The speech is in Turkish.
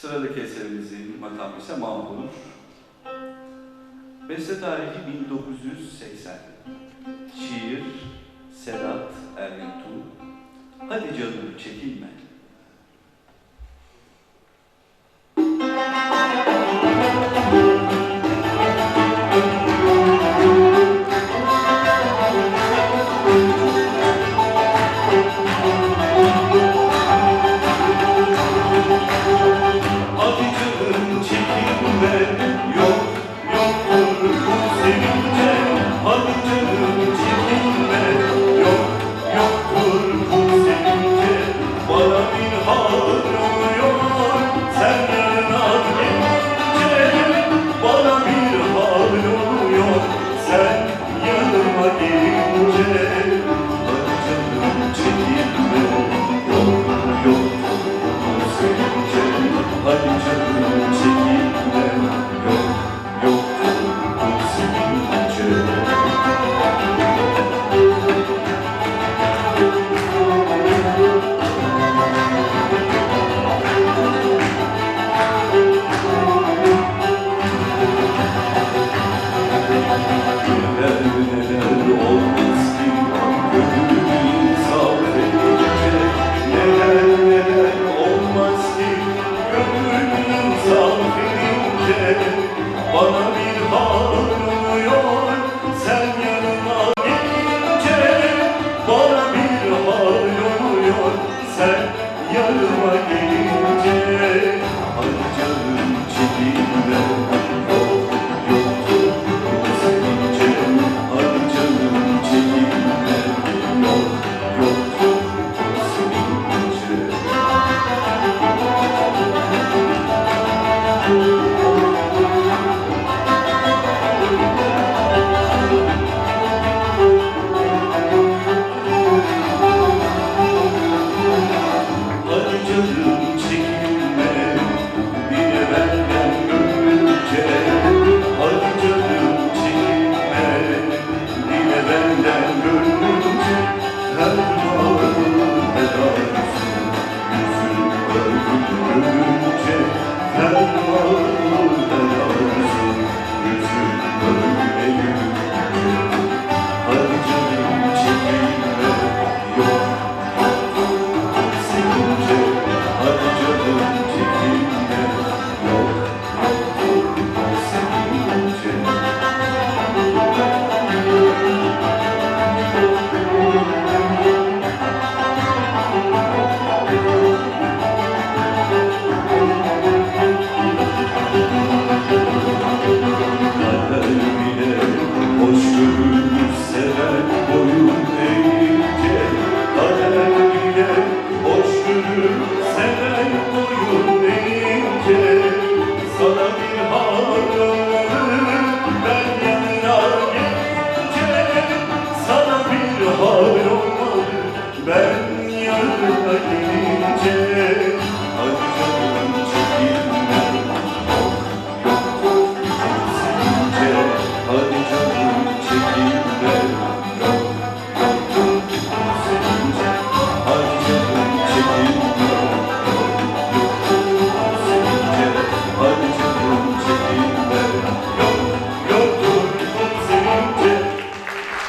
Sıradaki eserimizin makamı Mahmut Onur. Beste tarihi 1980. Şiir Sedat Ergentu. Hadi canım çekinme. Oh.